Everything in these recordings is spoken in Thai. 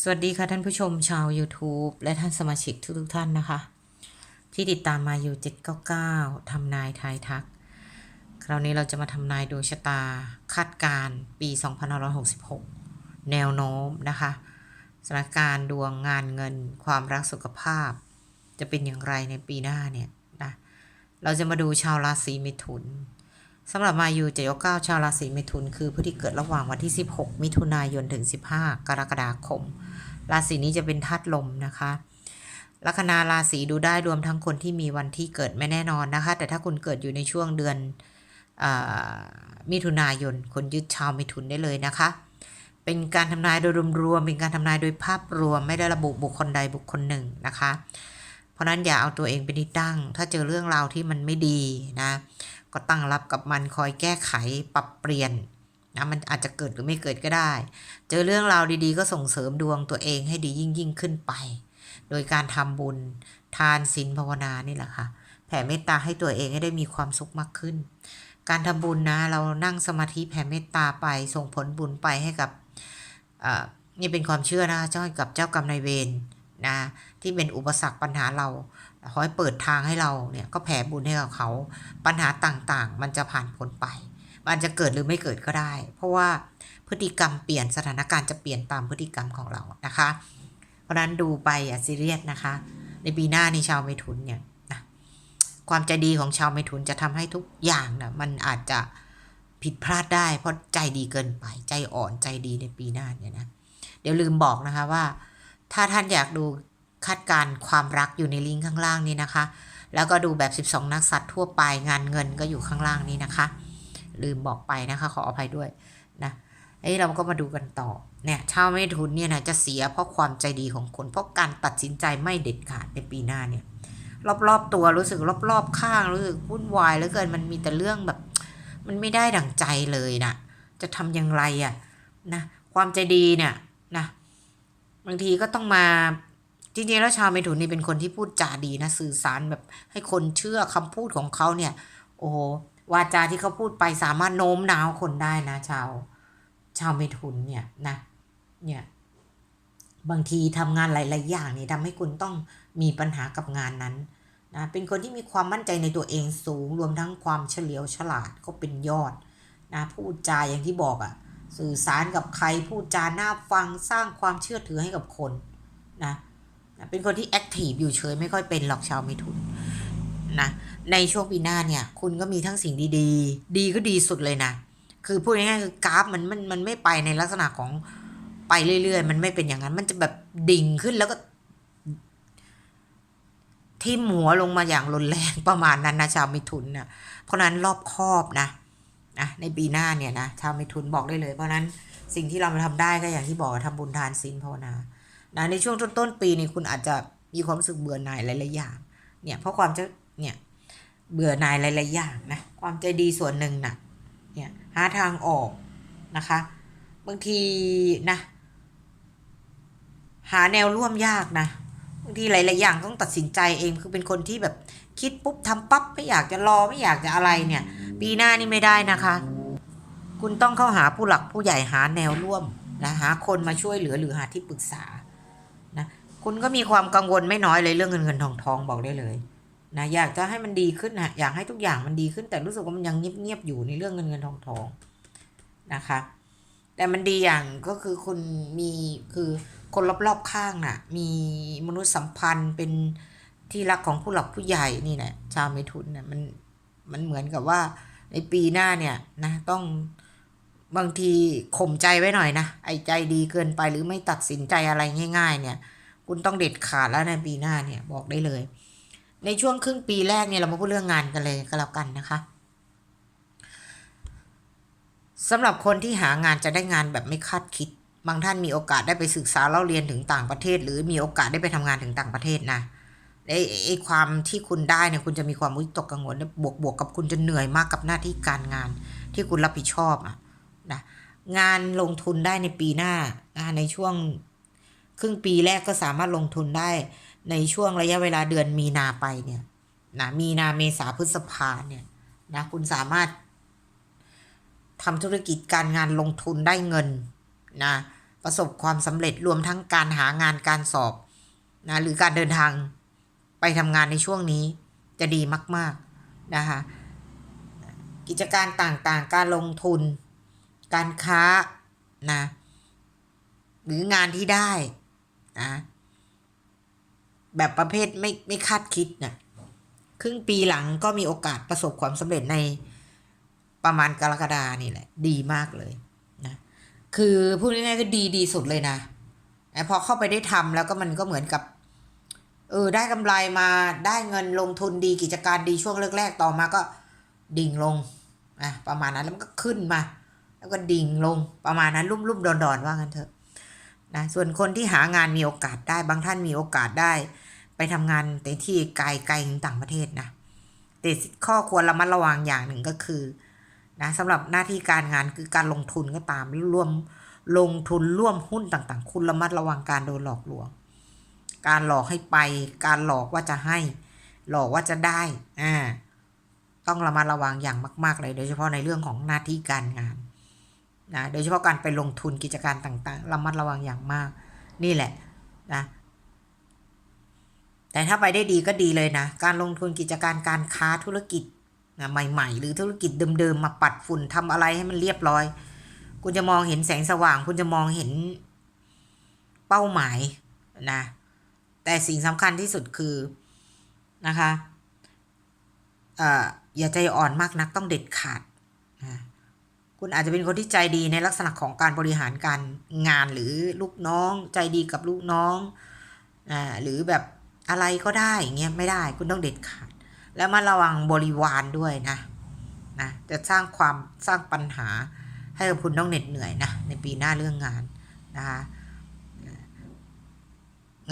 สวัสดีค่ะท่านผู้ชมชาว YouTube และท่านสมาชิกทุกๆท่านนะคะ ที่ติดตามมาอยู่ 799ทำนายทายทัก คราวนี้เราจะมาทำนายดวงชะตาคาดการณ์ปี 2566 แนวโน้มนะคะสถานการณ์ดวงงานเงิน ความรักสุขภาพ จะเป็นอย่างไรในปีหน้าเนี่ยนะเราจะมาดูชาวราศีเมถุน สำหรับมายู799ชาวราศีเมถุน คือผู้ที่เกิดระหว่างวันที่ 16 มิถุนายนถึง 15 กรกฎาคม ราศีนี้จะเป็นธาตุลมนะคะลัคนาราศีดูได้รวมทั้งคนที่มีวันที่เกิดไม่แน่นอนนะคะ แต่ถ้าคุณเกิดอยู่ในช่วงเดือนอมิถุนายนคนยึดชาวมิถุนได้เลยนะคะ เป็นการทำนายโดยรวมๆเป็นการทำนายโดยภาพรวมไม่ได้ระบุบุคคลใดบุคคลหนึ่งนะคะ ราะนั้นอย่าเอาตัวเองเป็นที่ตั้ง ถ้าเจอเรื่องราวที่มันไม่ดีนะ ก็ตั้งรับกับมันคอยแก้ไขปรับเปลี่ยนนะมันอาจจะเกิดหรือไม่เกิดก็ได้ เจอเรื่องราวดีๆ ก็ส่งเสริมดวงตัวเองให้ดียิ่งยิ่งขึ้นไป โดยการทำบุญทานศีลภาวนานี่แหละค่ะ แผ่เมตตาให้ตัวเองให้ได้มีความสุขมากขึ้น การทำบุญนะ เรานั่งสมาธิแผ่เมตตาไป ส่งผลบุญไปให้กับอ่านี่เป็นความเชื่อนะเจ้ากับเจ้ากรรมนายเวรนะ ที่เป็นอุปสรรคปัญหาเราขอให้เปิดทางให้เราเนี่ยก็แผ่บุญให้กับเขา ปัญหาต่างๆ มันจะผ่านพ้นไป มันจะเกิดหรือไม่เกิดก็ได้ เพราะว่าพฤติกรรมเปลี่ยนสถานการณ์จะเปลี่ยนตามพฤติกรรมของเรานะคะ เพราะนั้นดูไปอย่าซีเรียสนะคะ ในปีหน้านี่ชาวเมถุนเนี่ยนะความใจดีของชาวเมถุนจะทำให้ทุกอย่างนะมันอาจจะผิดพลาดได้ เพราะใจดีเกินไปใจอ่อนใจดีในปีหน้าเนี่ยนะเดี๋ยวลืมบอกนะคะว่า ถ้าท่านอยากดู คาดการความรักอยู่ในลิงก์ข้างล่างนี้นะคะ แล้วก็ดูแบบ 12 นักสัตว์ทั่วไปงานเงินก็อยู่ข้างล่างนี้นะคะ ลืมบอกไปนะคะ ขออภัยด้วยนะเอ้เราก็มาดูกันต่อเนี่ยชาวเมถุนเนี่ยนะจะเสียเพราะความใจดีของคน เพราะการตัดสินใจไม่เด็ดขาดในปีหน้าเนี่ยรอบๆตัวรู้สึกรอบๆข้างรู้สึกวุ่นวายเหลือเกินมันมีแต่เรื่องแบบ มันไม่ได้ดั่งใจเลยนะจะทำอย่างไรอะ่ะนะความใจดีเนี่ยนะบางทีก็ต้องมา จริงๆแล้วชาวเมถุนนี่เป็นคนที่พูดจาดีนะสื่อสารแบบให้คนเชื่อคำพูดของเขาเนี่ย โอ้โหวาจาที่เขาพูดไปสามารถโน้มน้าวคนได้นะ ชาวชาวเมถุนเนี่ยนะเนี่ยบางทีทำงานหลาย ๆ อย่างนี่ทำให้คุณต้องมีปัญหากับงานนั้นนะเป็นคนที่มีความมั่นใจในตัวเองสูง รวมทั้งความเฉลียวฉลาดก็เป็นยอดนะพูดจาอย่างที่บอกอะ่ะสื่อสารกับใครพูดจาน่าฟังสร้างความเชื่อถือให้กับคนนะ เป็นคนที่แอคทีฟอยู่เฉยไม่ค่อยเป็นหรอกชาวเมถุนนะในช่วงปีหน้าเนี่ยคุณก็มีทั้งสิ่งดีๆดีก็ดีสุดเลยนะ คือพูดง่ายๆคือกราฟมันมันมันไม่ไปในลักษณะของไปเรื่อยๆ มันไม่เป็นอย่างนั้น มันจะแบบดิ่งขึ้นแล้วก็ทิ่มหัวลงมาอย่างรุนแรงประมาณนั้นนะชาวมิถุนนะเพราะนั้นรอบคอบนะนะในปีหน้าเนี่ยนะชาวมิถุนบอกได้เลย เพราะนั้นสิ่งที่เราทำได้ก็อย่างที่บอกทำบุญทานศีลภาวนา นะในช่วงต้นๆปีนี่คุณอาจจะมีความรู้สึกเบื่อหน่ายหลายๆอย่างเนี่ยเพราะความจะเนี่ยเบื่อหน่ายหลายๆอย่างนะความใจดีส่วนหนึ่งนะเนี่ยหาทางออกนะคะบางทีนะหาแนวร่วมยากนะบางทีหลายๆอย่างต้องตัดสินใจเองคือเป็นคนที่แบบคิดปุ๊บทำปั๊บไม่อยากจะรอไม่อยากจะอะไรเนี่ย ปีหน้านี่ไม่ได้นะคะ คุณต้องเข้าหาผู้หลักผู้ใหญ่หาแนวร่วมนะหาคนมาช่วยเหลือหรือหาที่ปรึกษา คุณก็มีความกังวลไม่น้อยเลยเรื่องเงินเงินทองทองบอกได้เลยนะอยากจะให้มันดีขึ้นนะอยากให้ทุกอย่างมันดีขึ้น แต่รู้สึกว่ามันยังเงียบๆอยู่ในเรื่องเงินเงินทองทองนะคะ แต่มันดีอย่างก็คือคุณมีคือคนรอบๆข้างน่ะ มีมนุษยสัมพันธ์เป็นที่รักของผู้หลักผู้ใหญ่นี่แหละชาวเมถุนเนี่ยมันมันเหมือนกับว่าในปีหน้าเนี่ยนะต้องบางทีข่มใจไว้หน่อยนะไอ้ใจดีเกินไปหรือไม่ตัดสินใจอะไรง่าย ๆ เนี่ย คุณต้องเด็ดขาดแล้วในปีหน้าเนี่ยบอกได้เลย ในช่วงครึ่งปีแรกเนี่ยเรามาพูดเรื่องงานกันเลยก็แล้วกันนะคะสำหรับคนที่หางานจะได้งานแบบไม่คาดคิด บางท่านมีโอกาสได้ไปศึกษาเล่าเรียนถึงต่างประเทศ หรือมีโอกาสได้ไปทำงานถึงต่างประเทศนะไอ้ไอ้ความที่คุณได้เนี่ยคุณจะมีความวิตกกังวลบวกบวกกับคุณจะเหนื่อยมากกับหน้าที่การงานที่คุณรับผิดชอบอะนะงานลงทุนได้ในปีหน้านในช่วง ครึ่งปีแรกก็สามารถลงทุนได้ในช่วงระยะเวลาเดือนมีนาไปเนี่ยนะมีนาเมษาพฤษภาเนี่ยนะคุณสามารถทำธุรกิจการงานลงทุนได้เงินนะประสบความสำเร็จรวมทั้งการหางานการสอบนะหรือการเดินทางไปทำงานในช่วงนี้จะดีมาก ๆ นะคะกิจการต่างๆ การลงทุน การค้านะหรืองานที่ได้ นะ แบบประเภทไม่ไม่คาดคิดนะครึ่งปีหลังก็มีโอกาสประสบความสำเร็จในประมาณกรกฎานี่แหละ ดีมากเลยนะ คือพูดง่ายๆก็ดีดีสุดเลยนะแต่พอเข้าไปได้ทำแล้วก็มันก็เหมือนกับ เออ ได้กำไรมาได้เงินลงทุนดีกิจการดีช่วงแรกๆต่อมาก็ดิ่งลงอะประมาณนั้นแล้วมันก็ขึ้นมา แล้วก็ดิ่งลงประมาณนั้นรุ่มๆดอนๆว่างั้นเถอะ นะส่วนคนที่หางานมีโอกาสได้ บางท่านมีโอกาสได้ ไปทำงานในที่ไกลไกลถึงต่างประเทศนะแต่ข้อควรระมัดระวังอย่างหนึ่งก็คือนะสำหรับหน้าที่การงานคือการลงทุนก็ตามร่วมลงทุนร่วมหุ้นต่างๆ คุณระมัดระวังการโดนหลอกลวง การหลอกให้ไป การหลอกว่าจะให้ หลอกว่าจะได้อ่าต้องระมัดระวังอย่างมาก ๆ เลยโดยเฉพาะในเรื่องของหน้าที่การงาน นะโดยเฉพาะการไปลงทุนกิจการต่างๆระมัดระวังอย่างมาก นี่แหละนะแต่ถ้าไปได้ดีก็ดีเลยนะ การลงทุนกิจการการค้าธุรกิจนะใหม่ ๆ หรือธุรกิจเดิมๆมาปัดฝุ่นทำอะไรให้มันเรียบร้อย คุณจะมองเห็นแสงสว่าง คุณจะมองเห็นเป้าหมายนะแต่สิ่งสำคัญที่สุดคือนะคะเอ่ออย่าใจอ่อนมากนักต้องเด็ดขาดนะ คุณอาจจะเป็นคนที่ใจดีในลักษณะของการบริหารการงานหรือลูกน้อง ใจดีกับลูกน้องอ่าหรือแบบอะไรก็ได้อย่างเงี้ยไม่ได้คุณต้องเด็ดขาด แล้วมาระวังบริวารด้วยนะนะจะสร้างความสร้างปัญหาให้กับคุณต้องเหน็ดเหนื่อยนะในปีหน้าเรื่องงานนะคะ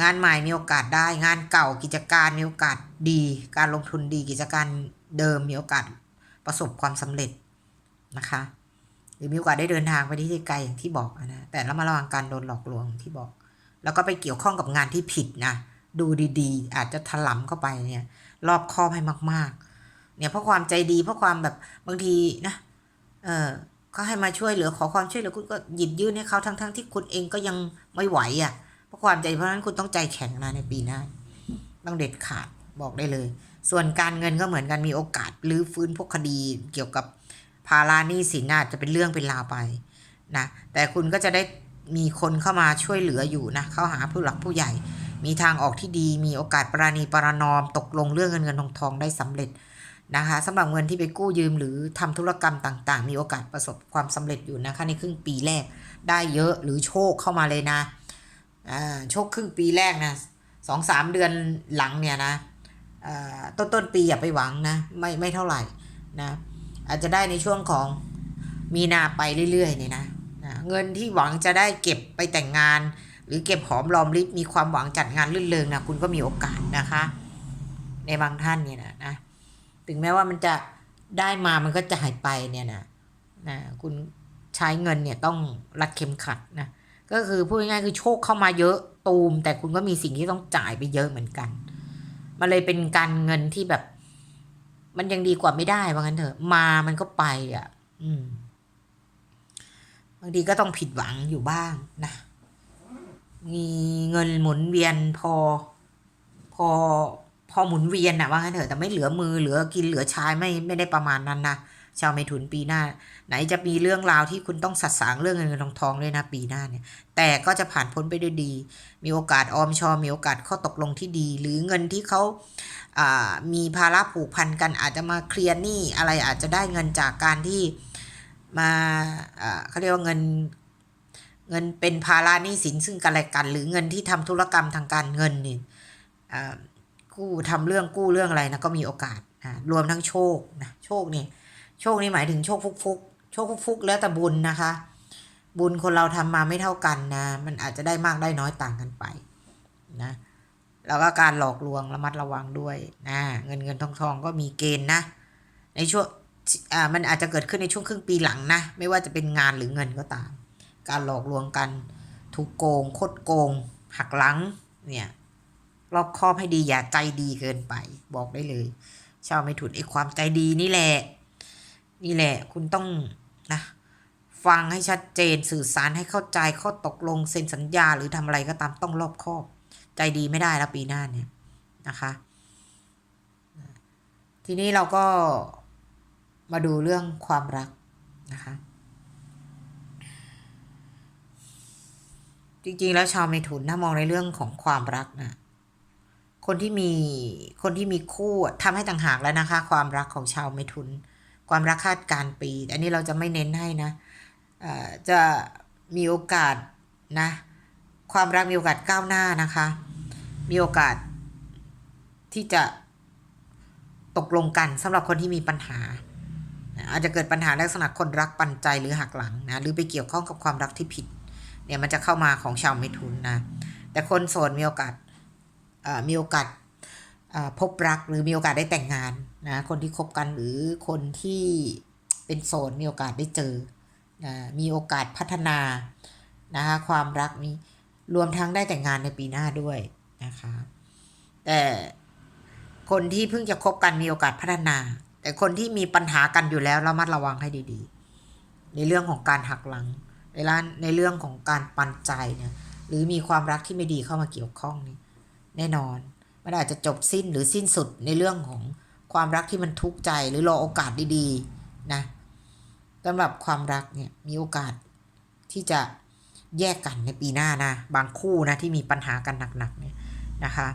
งานใหม่มีโอกาสได้งานเก่ากิจการมีโอกาสดี การลงทุนดีกิจการเดิมมีโอกาสประสบความสำเร็จนะคะ หรือมีโอกาสได้เดินทางไปที่ไกลอย่างที่บอกนะแต่ระมัดระวังการโดนหลอกลวงที่บอก แล้วก็ไปเกี่ยวข้องกับงานที่ผิดนะดูดีๆ อาจจะถลำเข้าไปเนี่ย รอบคอบให้มาก ๆ เนี่ยเพราะความใจดีเพราะความแบบบางทีนะ เออเขาให้มาช่วยเหลือขอความช่วยเหลือคุณก็หยิบยื่นให้เขาทั้งๆที่คุณเองก็ยังไม่ไหวอะ่ะ เพราะความใจเพราะฉะนั้นคุณต้องใจแข็งนะในปีหน้าต้องเด็ดขาดบอกได้เลย ส่วนการเงินก็เหมือนกันมีโอกาสหรือฟื้นพวกคดีเกี่ยวกับ ภาระหนี้สินน่าจะเป็นเรื่องเป็นราวไปนะแต่คุณก็จะได้มีคนเข้ามาช่วยเหลืออยู่นะเข้าหาผู้หลักผู้ใหญ่ มีทางออกที่ดี มีโอกาสปราณีปรานอม ตกลงเรื่องเงินเงินทองทองได้สำเร็จนะคะสำหรับเงินที่ไปกู้ยืมหรือทำธุรกรรมต่างๆ มีโอกาสประสบความสำเร็จอยู่นะคะในครึ่งปีแรกได้เยอะหรือโชคเข้ามาเลยนะอ่าโชคครึ่งปีแรกนะสองสามเดือนหลังเนี่ยนะต้นต้นปีอย่าไปหวังนะไม่ไม่เท่าไหร่นะ อาจจะได้ในช่วงของมีนาไปเรื่อยๆเนี่ยนะนะเงินที่หวังจะได้เก็บไปแต่งงาน หรือเก็บหอมรอมริบมีความหวังจัดงานลื่นเริงนะคุณก็มีโอกาสนะคะ ในบางท่านเนี่ยนะนะถึงแม้ว่ามันจะได้มามันก็จะหายไปเนี่ยนะนะคุณใช้เงินเนี่ยต้องรัดเข็มขัดนะก็คือพูดง่ายๆคือโชคเข้ามาเยอะตูม แต่คุณก็มีสิ่งที่ต้องจ่ายไปเยอะเหมือนกัน มันเลยเป็นการเงินที่แบบ มันยังดีกว่าไม่ได้ว่างั้นเถอะ มามันก็ไปอะ อืม บางทีก็ต้องผิดหวังอยู่บ้างนะ มีเงินหมุนเวียนพอ พอพอหมุนเวียนนะว่างั้นเถอะแต่ไม่เหลือมือเหลือกินเหลือใช้ไม่ไม่ได้ประมาณนั้นนะ ชาวเมถุนปีหน้า ไหนจะมีเรื่องราวที่คุณต้องสัดสางเรื่องเงินเงินทองทองด้วยนะปีหน้าเนี่ย แต่ก็จะผ่านพ้นไปด้วยดี มีโอกาสออมชอมีโอกาสข้อตกลงที่ดี หรือเงินที่เขาอ่ามีภาระผูกพันกันอาจจะมาเคลียร์หนี้อะไรอาจจะได้เงินจากการที่มาอ่าเขาเรียกว่าเงินเงินเป็นภาระหนี้สินซึ่งกันและกัน หรือเงินที่ทำธุรกรรมทางการเงินนี่อ่ากู้ทำเรื่องกู้เรื่องอะไรนะก็มีโอกาสอ่ารวมทั้งโชคนะโชคเนี่ย โชคนี่หมายถึงโชคฟุกฟุกโชคฟุกฟุกแล้วแต่บุญนะคะ บุญคนเราทำมาไม่เท่ากันนะ มันอาจจะได้มากได้น้อยต่างกันไปนะแล้วก็การหลอกลวงระมัดระวังด้วยนะเงินเงินทองทองก็มีเกณฑ์นะ ในช่วงอ่ามันอาจจะเกิดขึ้นในช่วงครึ่งปีหลังนะ ไม่ว่าจะเป็นงานหรือเงินก็ตาม การหลอกลวงกัน ถูกโกง คดโกง หักหลังเนี่ยรอบคอบให้ดีอย่าใจดีเกินไป บอกได้เลย ชาวไม่ถุนไอ้ความใจดีนี่แหละ นี่แหละคุณต้องนะฟังให้ชัดเจนสื่อสารให้เข้าใจข้อตกลงเซ็นสัญญาหรือทำอะไรก็ตามต้องรอบคอบ ใจดีไม่ได้แล้วปีหน้าเนี่ยนะคะ ทีนี้เราก็มาดูเรื่องความรักนะคะจริงๆ แล้วชาวเมถุนถ้ามองในเรื่องของความรักนะคนที่มีคนที่มีคู่อะทำให้ต่างหากแล้วนะคะ ความรักของชาวเมถุน ความรักคาดการ์ปี อันนี้เราจะไม่เน้นให้นะเอ่อจะมีโอกาสนะ ความรักมีโอกาสก้าวหน้านะคะ มีโอกาสที่จะตกลงกันสำหรับคนที่มีปัญหา อาจจะเกิดปัญหาลักษณะคนรักปันใจหรือหักหลังนะหรือไปเกี่ยวข้องกับความรักที่ผิด เนี่ยมันจะเข้ามาของชาวเมถุนนะ แต่คนโสดมีโอกาสเอ่อมีโอกาสพบรักหรือมีโอกาสได้แต่งงาน นะคนที่คบกันหรือคนที่เป็นโสดมีโอกาสได้เจอนะมีโอกาสพัฒนานะคะความรักนี้รวมทั้งได้แต่งงานในปีหน้าด้วยนะคะแต่คนที่เพิ่งจะคบกันมีโอกาสพัฒนา แต่คนที่มีปัญหากันอยู่แล้วเระมัดระวังให้ดีๆ ในเรื่องของการหักหลังในร้านในเรื่องของการปันใจเนี่ยหรือมีความรักที่ไม่ดีเข้ามาเกี่ยวข้องนี่แน่นอนมันอาจจะจบสิ้นหรือสิ้นสุดในเรื่องของ ความรักที่มันทุกข์ใจหรือรอโอกาสดีๆนะสำหรับความรักเนี่ยมีโอกาสที่จะแยกกันในปีหน้านะบางคู่นะที่มีปัญหากันหนักๆเนี่ยนะคะ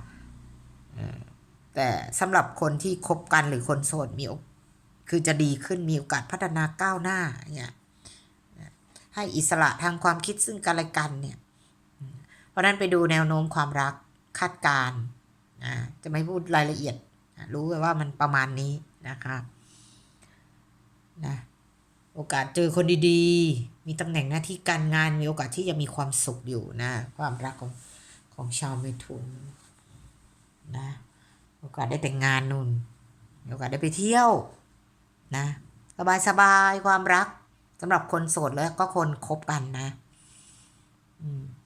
แต่สำหรับคนที่คบกันหรือคนโสดมีโอคือจะดีขึ้นมีโอกาสพัฒนาก้าวหน้าเนี่ยให้อิสระทางความคิดซึ่งกันและกันเนี่ยเพราะนั้นไปดูแนวโน้มความรักคาดการณ์นะจะไม่พูดรายละเอียด รู้ไว้ว่ามันประมาณนี้นะคะนะโอกาสเจอคนดีๆ มีตำแหน่งหน้าที่การงานมีโอกาสที่จะมีความสุขอยู่นะ ความรักของของชาวเมถุนนะโอกาสได้แต่งงานนุ่นโอกาสได้ไปเที่ยวนะสบายๆความรักสำหรับคนโสดแล้วก็คนคบกันนะ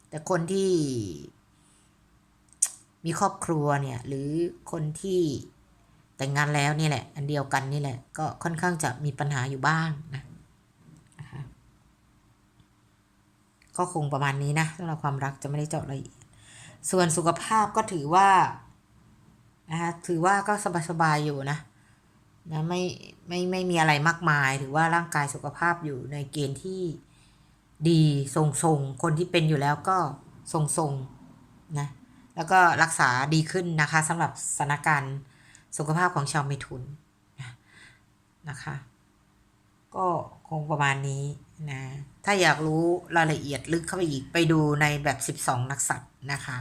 แต่คนที่มีครอบครัวเนี่ย หรือคนที่ แต่งงานแล้วนี่แหละ อันเดียวกันนี่แหละ ก็ค่อนข้างจะมีปัญหาอยู่บ้างนะนะคะก็คงประมาณนี้นะสำหรับความรักจะไม่ได้เจาะละเอียดส่วนสุขภาพก็ถือว่านะคะถือว่าก็สบายๆอยู่นะนะไม่ไม่ไม่มีอะไรมากมาย ถือว่าร่างกายสุขภาพอยู่ในเกณฑ์ที่ดีทรงทรงๆคนที่เป็นอยู่แล้วก็ทรงทรงๆนะแล้วก็รักษาดีขึ้นนะคะสำหรับสถานการณ์ สุขภาพของชาวเมถุนนะคะ ก็คงประมาณนี้นะ ถ้าอยากรู้รายละเอียดลึกเข้าไปอีกไปดูในแบบ 12 นักสัตว์นะคะ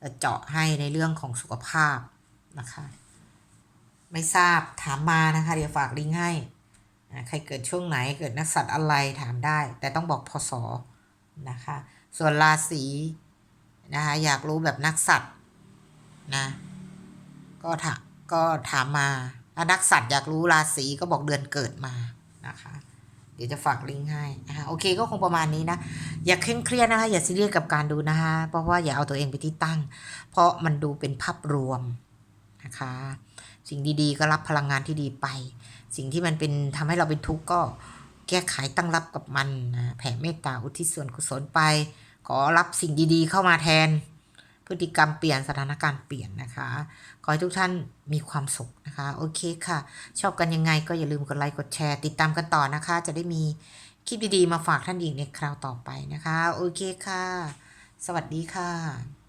จะเจาะให้ในเรื่องของสุขภาพนะคะ ไม่ทราบถามมานะคะ เดี๋ยวฝากลิงก์ให้ ใครเกิดช่วงไหนเกิดนักสัตว์อะไรถามได้ แต่ต้องบอกพศนะคะ ส่วนราศีนะคะ อยากรู้แบบนักสัตว์นะ ก็ถาม ก็ถามมาถ้านักสัตว์อยากรู้ราศีก็บอกเดือนเกิดมานะคะ เดี๋ยวจะฝากลิงก์ให้นะคะโอเคก็คงประมาณนี้นะ อย่าเคร่งเครียดนะคะอย่าซีเรียสกับการดูนะคะ เพราะว่าอย่าเอาตัวเองไปที่ตั้ง เพราะมันดูเป็นภาพรวมนะคะ สิ่งดีๆ ก็รับพลังงานที่ดีไป สิ่งที่มันเป็นทำให้เราเป็นทุกข์ก็แก้ไขตั้งรับกับมันนะแผ่เมตตาอุทิศส่วนกุศลไป ขอรับสิ่งดีๆ เข้ามาแทน พฤติกรรมเปลี่ยนสถานการณ์เปลี่ยนนะคะ ขอให้ทุกท่านมีความสุขนะคะ โอเคค่ะ ชอบกันยังไงก็อย่าลืมกดไลค์กดแชร์ ติดตามกันต่อนะคะ จะได้มีคลิปดีๆ มาฝากท่านอีกในคราวต่อไปนะคะ โอเคค่ะ สวัสดีค่ะ